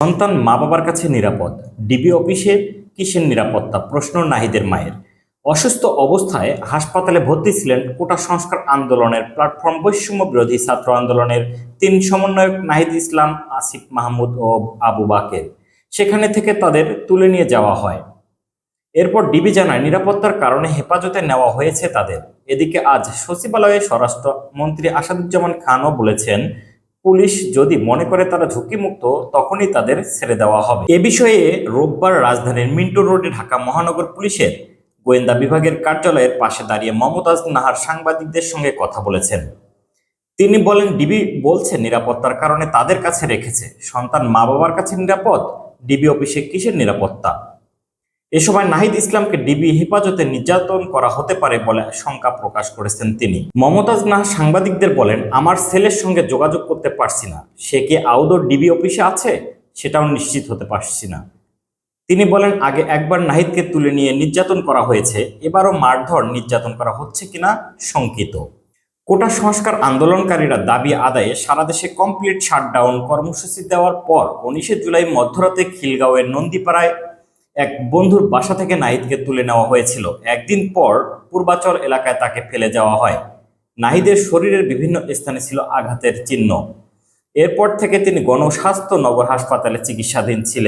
সন্তান মা বাবার কাছে নিরাপদ, ডিবি অফিসে কিসের নিরাপত্তা? প্রশ্ন নাহিদের মায়ের। অসুস্থ অবস্থায় হাসপাতালে ভর্তি ছিলেন কোটা সংস্কার আন্দোলনের প্ল্যাটফর্ম বৈষম্য বিরোধী ছাত্র আন্দোলনের তিন সমন্বয়ক নাহিদ ইসলাম, আসিফ মাহমুদ ও আবু বাকের। সেখানে থেকে তাদের তুলে নিয়ে যাওয়া হয়। এরপর ডিবি জানায়, নিরাপত্তার কারণে হেফাজতে নেওয়া হয়েছে তাদের। এদিকে আজ সচিবালয়ে স্বরাষ্ট্রমন্ত্রী আসাদুজ্জামান খানও বলেছেন পুলিশ যদি মনে করে তারা ঝুঁকিমুক্ত, তখনই তাদের ছেড়ে দেওয়া হবে। এ বিষয়ে রোববার রাজধানীর মিন্টো রোডে ঢাকা মহানগর পুলিশের গোয়েন্দা বিভাগের কার্যালয়ের পাশে দাঁড়িয়ে মমতাজ নাহার সাংবাদিকদের সঙ্গে কথা বলেছেন। তিনি বলেন, ডিবি বলছে নিরাপত্তার কারণে তাদের কাছে রেখেছে। সন্তান মা বাবার কাছে নিরাপদ, ডিবি অফিসে কিসের নিরাপত্তা? এ সময় নাহিদ ইসলামকে ডিবি হেফাজতে নির্যাতন করা হতে পারে বলে শঙ্কা প্রকাশ করেছেন তিনি। মমতাজ নাহ সাংবাদিকদের বলেন, আমার ছেলের সঙ্গে যোগাযোগ করতে পারছি না। সে কি আউদো ডিবি অফিসে আছে? সেটাও নিশ্চিত হতে পারছি না। তিনি বলেন, আগে একবার নাহিদকে তুলে নিয়ে নির্যাতন করা হয়েছে। এবারও মারধর নির্যাতন করা হচ্ছে কিনা শঙ্কিত। কোটা সংস্কার আন্দোলনকারীরা দাবি আদায়ে সারা দেশে কমপ্লিট শাটডাউন কর্মসূচি দেওয়ার পর উনিশে জুলাই মধ্যরাতে খিলগাঁওয়ের নন্দীপাড়ায় এক বন্ধুর বাসা থেকে নাহিদকে তুলে নেওয়া হয়েছিল। একদিন পর পূর্বাচল এলাকায় তাকে ফেলে যাওয়া হয়। নাহিদের শরীরের বিভিন্ন স্থানে ছিল আঘাতের চিহ্ন। এরপর থেকে তিনি গণস্বাস্থ্য নগর হাসপাতালে চিকিৎসাধীন ছিলেন।